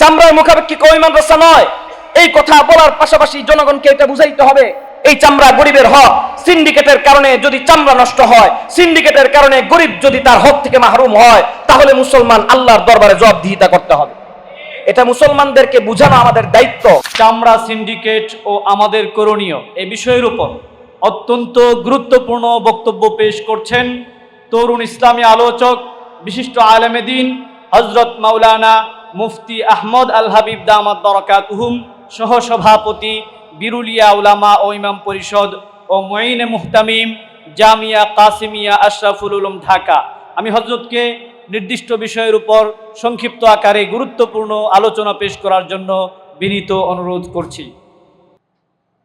চামড়ার মুখাপেক্ষি কমি মাদ্রাসা নয়। এই কথা বলার পাশাপাশি জনগণকে এটা বুঝাইতে হবে, এই চামড়া গরিবের হক। সিন্ডিকেটের কারণে যদি চামড়া নষ্ট হয়, সিন্ডিকেটের কারণে গরিব যদি তার হক থেকে মাহরুম হয়, তাহলে মুসলমান আল্লাহর দরবারে জবাবদিহিতা করতে হবে। এটা মুসলমানদেরকে বোঝানো আমাদের দায়িত্ব। চামড়া সিন্ডিকেট ও আমাদের করণীয়, এই বিষয়ের উপর অত্যন্ত গুরুত্বপূর্ণ বক্তব্য পেশ করছেন তরুণ ইসলামী আলোচক, বিশিষ্ট আলেমেদিন হজরত মাওলানা মুফতি আহমদ আল হাবিব দামাদ দরকাত হুম সহসভাপতি, বিরুলিয়া উলামা ও ইমাম পরিষদ ও মঈনে মুহতামিম, জামিয়া কাসিমিয়া আশরাফুল উলুম ঢাকা। আমি হজরতকে নির্দিষ্ট বিষয়ের উপর সংক্ষিপ্ত আকারে গুরুত্বপূর্ণ আলোচনা পেশ করার জন্য বিনীত অনুরোধ করছি।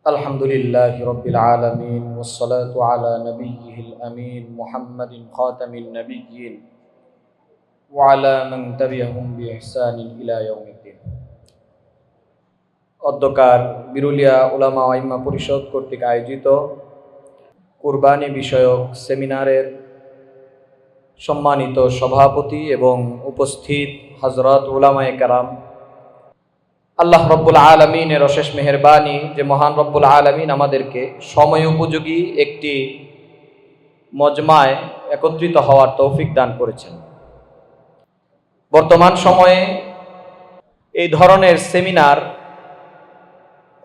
আলহামদুলিল্লাহ রবিল আলমিন ওসলাত আলা নবী আমিন মোহাম্মদিন খাতামিন নবীন ওয়ালা تبعهم بإحسان إلى يوم الدين. অধ্যকার বিরুলিয়া উলামা আইম্মা পরিষদ কর্তৃক আয়োজিত কুরবানি বিষয়ক সেমিনারের সম্মানিত সভাপতি এবং উপস্থিত হজরত ওলামায় কারাম, আল্লাহ রব্বুল আলমিনের অশেষ মেহরবানি যে মহান রব্বুল আলমিন আমাদেরকে সময় উপযোগী একটি মজমায় একত্রিত হওয়ার তৌফিক দান করেছেন। বর্তমান সময়ে এই ধরনের সেমিনার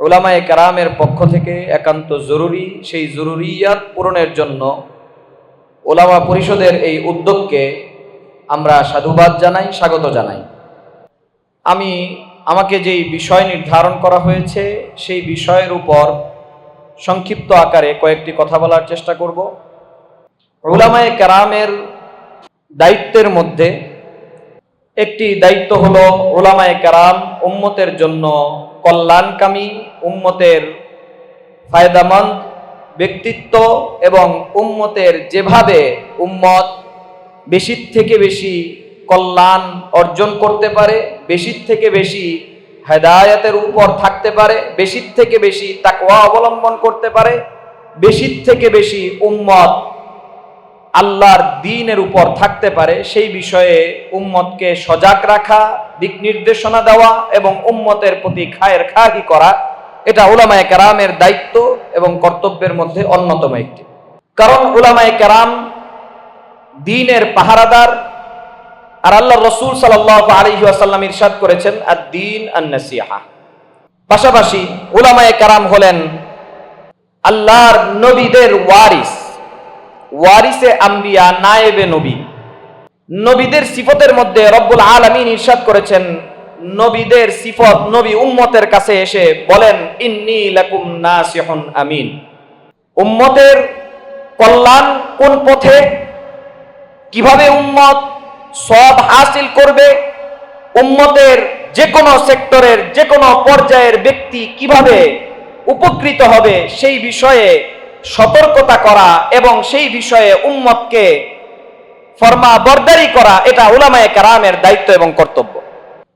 ওলামায়ে কারামের পক্ষ থেকে একান্ত জরুরি। সেই জরুরিয়াত পূরণের জন্য ওলামা পরিষদের এই উদ্যোগকে আমরা সাধুবাদ জানাই, স্বাগত জানাই। আমি, আমাকে যেই বিষয় নির্ধারণ করা হয়েছে, সেই বিষয়ের উপর সংক্ষিপ্ত আকারে কয়েকটি কথা বলার চেষ্টা করব। উলামায়ে কেরামের দায়িত্বের মধ্যে একটি দায়িত্ব হলো ওলামায়ে কারাম উম্মতের জন্য কল্যাণকামী, উম্মতের ফায়দামন্দ ব্যক্তিত্ব এবং উম্মতের যেভাবে উম্মত বেশির থেকে বেশি কল্যাণ অর্জন করতে পারে বেশির থেকে বেশি হেদায়তের উপর থাকতে পারে বেশির থেকে বেশি তাকওয়া অবলম্বন করতে পারে বেশির থেকে বেশি উম্মত আল্লাহর দিনের উপর থাকতে পারে, সেই বিষয়ে উম্মতকে সজাগ রাখা, দিক নির্দেশনা দেওয়া এবং উম্মতের প্রতি খায়ের খাহি করা, এটা ওলামায়ে কেরামের দায়িত্ব এবং কর্তব্যের মধ্যে অন্যতম একটি। কারণ ওলামায়ে কেরাম দিনের পাহারাদার, আর আল্লাহ রসুল সাল্লাহ আলহি আসাল্লাম ইরশাদ করেছেন আর দিন আন্নাসিহা। পাশাপাশি ওলামায়ে কারাম হলেন আল্লাহর নবীদের ওয়ারিস। ওয়ারিসে আম্বিয়া, নায়েবে নবী। নবীদের সিফতের মধ্যে রব্বুল আলমিন ইরশাদ করেছেন, নবীদের সিফত নবী উম্মতের কাছে এসে বলেন, ইন্নি লাকুম নাসিহুন আমিন। উম্মতের কল্যাণ কোন পথে? কীভাবে উম্মত সব হাসিল করবে? উম্মতের যে কোনো সেক্টরের যে কোনো পর্যায়ের ব্যক্তি কীভাবে উপকৃত হবে? সেই বিষয়ে সতর্কতা করা এবং সেই বিষয়ে উম্মতকে ফরমা বরদারি করা, এটা উলামায়ে কারামের দায়িত্ব এবং কর্তব্য।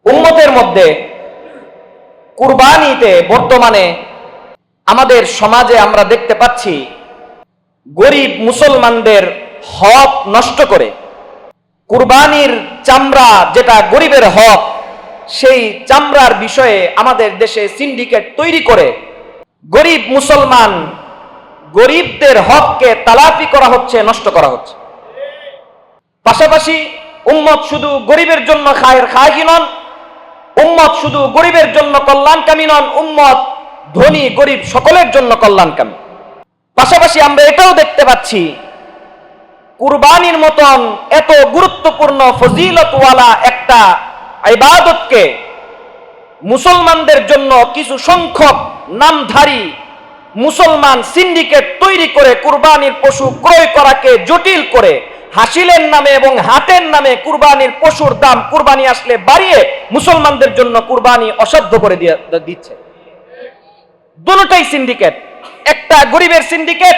উম্মতের মধ্যে কুরবানিতে বর্তমানে আমাদের সমাজে আমরা দেখতে পাচ্ছি, গরিব মুসলমানদের হক নষ্ট করে। কুরবানির চামড়া যেটা গরিবের হক, সেই চামড়ার বিষয়ে আমাদের দেশে সিন্ডিকেট তৈরি করে গরিব মুসলমান গরিবদের হককে তালাফি করা হচ্ছে, নষ্ট করা হচ্ছে। পাশাপাশি উম্মত শুধু গরিবের জন্য খায়ের খায়কি নন, উম্মত শুধু গরিবের জন্য কল্যাণকামী নন, উম্মত ধনী, গরিব সকলের জন্য কল্যাণকামী। পাশাপাশি আমরা এটাও দেখতে পাচ্ছি, কুরবানির মতন এত গুরুত্বপূর্ণ ফজিলতওয়ালা একটা ইবাদতকে মুসলমানদের জন্য কিছু সংখ্যক নামধারী মুসলমান সিন্ডিকেট তৈরি করে কুরবানির পশু ক্রয় করাকে জটিল করে, হাসিলের নামে এবং হাটের নামে কুরবানির পশুর দাম কুরবানি আসলে বাড়িয়ে মুসলমানদের জন্য কুরবানি অসাধ্য করে দিচ্ছে। দুটোটাই সিন্ডিকেট, একটা গরিবের সিন্ডিকেট,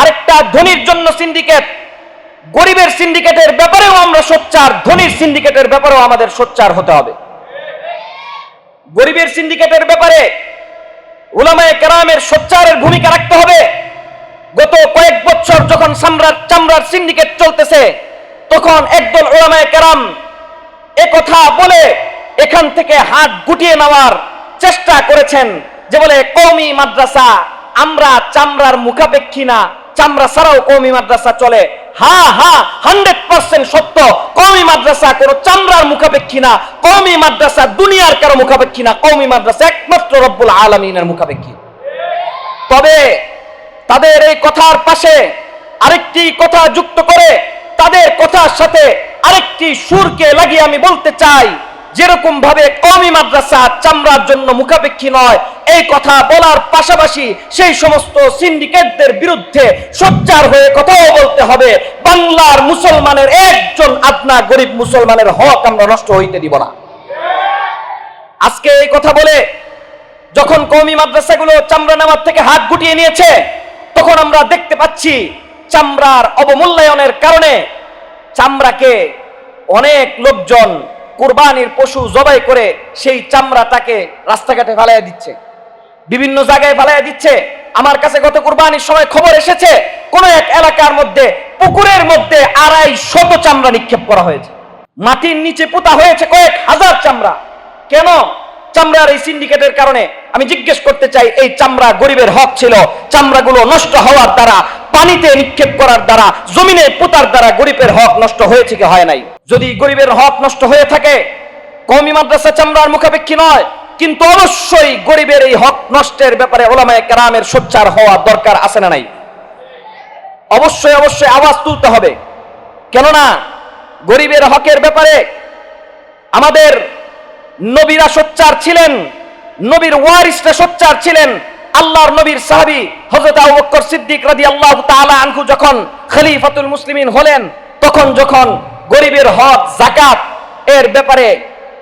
আরেকটা ধনীর জন্য সিন্ডিকেট। গরিবের সিন্ডিকেটের ব্যাপারেও আমরা সোচ্চার, ধনীর সিন্ডিকেটের ব্যাপারেও আমাদের সোচ্চার হতে হবে। গরিবের সিন্ডিকেটের ব্যাপারে উলামায়ে কেরামের সোচ্চারের ভূমিকা রাখতে হবে। গত কয়েক বছর যখন সম্রাট চামড়ার সিন্ডিকেট চলতেছে, তখন একদল ওলামায়ে কেরাম কথা বলে এখান থেকে হাত গুটিয়ে নেওয়ার চেষ্টা করেছেন যে বলে কৌমি মাদ্রাসা, আমরা চামড়ার মুখাপেক্ষী না। চামড়া ছাড়াও কৌমি মাদ্রাসা চলে। হা হা হান্ড্রেড পার্সেন্ট সত্য। কৌমি মাদ্রাসা কোনো চামড়ার মুখাপেক্ষী না। কৌমি মাদ্রাসা দুনিয়ার কারও মুখাপেক্ষী না। কৌমি মাদ্রাসা একমাত্র রব্বুল আলমিনের মুখাপেক্ষী। তবে তাদের এই কথার পাশে আরেকটি কথা যুক্ত করে, তাদের কথার সাথে আরেকটি সুরকে লাগিয়ে আমি বলতে চাই। যেরকম ভাবে কমি মাদ্রাসা চামড়ার জন্য মুখাপেক্ষী নয়, এই কথা বলার পাশাপাশি সেই সমস্ত সিন্ডিকেটদের বিরুদ্ধে সোচ্চার হয়ে কথাও বলতে হবে। বাংলার মুসলমানের একজন আপনা গরিব মুসলমানের হক আমরা নষ্ট হইতে দিব না। আজকে এই কথা বলে যখন কৌমি মাদ্রাসাগুলো চামড়া নেওয়ার থেকে হাত গুটিয়ে নিয়েছে, তখন আমরা দেখতে পাচ্ছি চামড়ার অবমূল্যায়নের কারণে চামড়াকে অনেক লোকজন কুরবানির পশু জবাই করে সেই চামড়াটাকে রাস্তাঘাটে ফালাইয়া দিচ্ছে। বিভিন্ন জায়গায় ফালাইয়া দিচ্ছে। আমার কাছে গত কুরবানির সময় খবর এসেছে, কোন এক এলাকার মধ্যে, পুকুরের মধ্যে আড়াই শত চামড়া নিক্ষেপ করা হয়েছে। মাটির নিচে পোতা হয়েছে কয়েক হাজার চামড়া। কেন? চামড়ার এই সিন্ডিকেটের কারণে আমি জিজ্ঞেস করতে চাই, এই চামড়া গরিবের হক ছিল, চামড়াগুলো নষ্ট হওয়ার দ্বারা পানিতে নিক্ষেপ করার দ্বারা, জমিনে পোতার দ্বারা গরিবের হক নষ্ট হয়েছে কি হয় নাই? যদি গরিবের হক নষ্ট হয়ে থাকে কমি মাদ্রাসা চামড়ার মুখাপেক্ষী নয়, কিন্তু অবশ্যই গরিবের এই হক নষ্টের ব্যাপারে ওলামায় কেরামের সোচ্চার হওয়া দরকার আছে না নাই? অবশ্যই অবশ্যই আওয়াজ তুলতে হবে। কেননা, গরিবের হকের ব্যাপারে আমাদের নবীরা সোচ্চার ছিলেন, নবীর ওয়ারিসরা সোচ্চার ছিলেন আল্লাহর নবীর সাহাবী হযরত আবু বকর সিদ্দিক রাদিয়াল্লাহু তাআলা আনহু যখন খলিফাতুল মুসলিমিন হলেন, তখন যখন গরিবের হক, যাকাত এর ব্যাপারে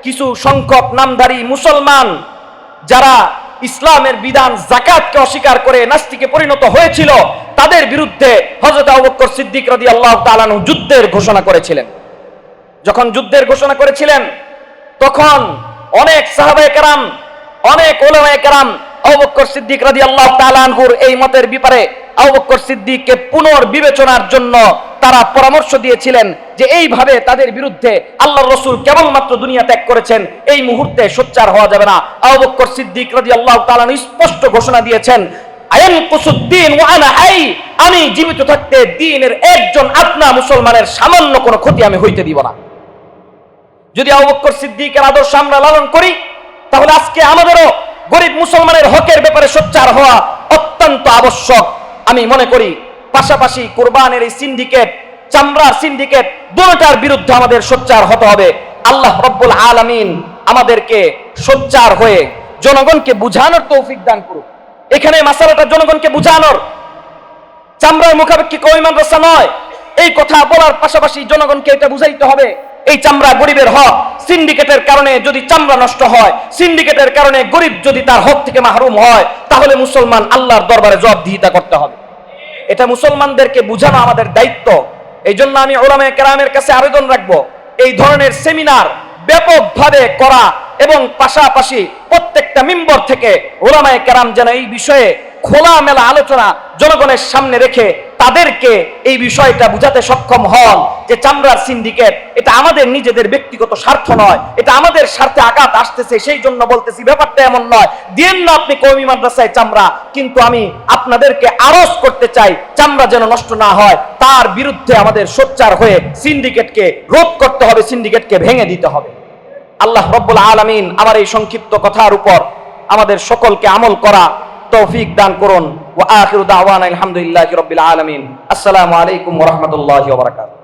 কিছু সংখ্যক নামধারী মুসলমান যারা ইসলামের বিধান জাকাতকে অস্বীকার করে নাস্তিকে পরিণত হয়েছিল, তাদের বিরুদ্ধে হযরত আবু বকর সিদ্দিক রাদিয়াল্লাহু তাআলা আনহু যুদ্ধের ঘোষণা করেছিলেন। যখন যুদ্ধের ঘোষণা করেছিলেন, তখন অনেক সাহাবায়ে কেরাম, অনেক ওলামায়ে কেরাম আবু বকর সিদ্দিক রাদিয়াল্লাহু তাআলা আনহুর এই মতের ব্যাপারে আবু বকর সিদ্দিককে পুনর্বিবেচনার জন্য তারা পরামর্শ দিয়েছিলেন যে এইভাবে তাদের বিরুদ্ধে আল্লাহর রসুল কেবলমাত্র দুনিয়া ত্যাগ করেছেন, এই মুহূর্তে সোচ্চার হওয়া যাবে না। আবু বকর সিদ্দিক রাদিয়াল্লাহু তাআলা আনহু স্পষ্ট ঘোষণা দিয়েছেন আমি জীবিত থাকতে দ্বীনের একজন আপনা মুসলমানের সামান্য কোনো ক্ষতি আমি হইতে দিব না। যদি আবু বকর সিদ্দিকের আদর্শ আমরা লালন করি, তাহলে আজকে আমাদেরও গরিব মুসলমানের হকের ব্যাপারে সোচ্চার হওয়া অত্যন্ত আবশ্যক। আমি মনে করি, পাশাপাশি কোরবানের এই সিন্ডিকেট চামড়ার সিন্ডিকেট, দুটার বিরুদ্ধে আমাদের সোচ্চার হতে হবে। আল্লাহ রব্বুল আলামিন আমাদেরকে সোচ্চার হয়ে জনগণকে বুঝানোর তৌফিক দান করুক। এখানে মাসালাটা জনগণকে বুঝানোর। চামড়ার মুখাপেক্ষি কই মাদ্রাসা নয়। এই কথা বলার পাশাপাশি জনগণকে এটা বুঝাইতে হবে। এই চামড়া গরিবের হক। সিন্ডিকেটের কারণে যদি চামড়া নষ্ট হয় সিন্ডিকেটের কারণে গরিব যদি তার হক থেকে মাহরুম হয়, তাহলে মুসলমান আল্লাহর দরবারে জবাবদিহিতা করতে হবে। এটা মুসলমানদেরকে বুঝানো আমাদের দায়িত্ব। এই জন্য আমি ওলামে কেরামের কাছে আবেদন রাখব, এই ধরনের সেমিনার ব্যাপকভাবে করা এবং পাশাপাশি প্রত্যেকটা মেম্বর থেকে ওলামায়ে কেরাম যেন এই বিষয়ে খোলামেলা আলোচনা জনগণের সামনে রেখে তাদেরকে এই বিষয়টা বুঝাতে সক্ষম হন যে চামড়ার সিন্ডিকেট এটা আমাদের নিজেদের ব্যক্তিগত স্বার্থ নয়, এটা আমাদের স্বার্থে আঘাত আসতেছে, সেই জন্য বলতেছি ব্যাপারটা এমন নয়। দিন না আপনি কৌমি মাদ্রাসায় চামড়া, কিন্তু আমি আপনাদেরকে আরজ করতে চাই, চামড়া যেন নষ্ট না হয়, তার বিরুদ্ধে আমাদের সোচ্চার হয়ে সিন্ডিকেটকে রোধ করতে হবে সিন্ডিকেটকে ভেঙে দিতে হবে। আল্লাহ রব্বুল আলামিন আমার এই সংক্ষিপ্ত কথার উপর আমাদের সকলকে আমল করা তৌফিক দান করুন। ও আখির দাওয়ান আলহামদুলিল্লাহ রবিল আলমিন। আসসালামু আলাইকুম রহমতুল্লাহ বারাকাতুহু।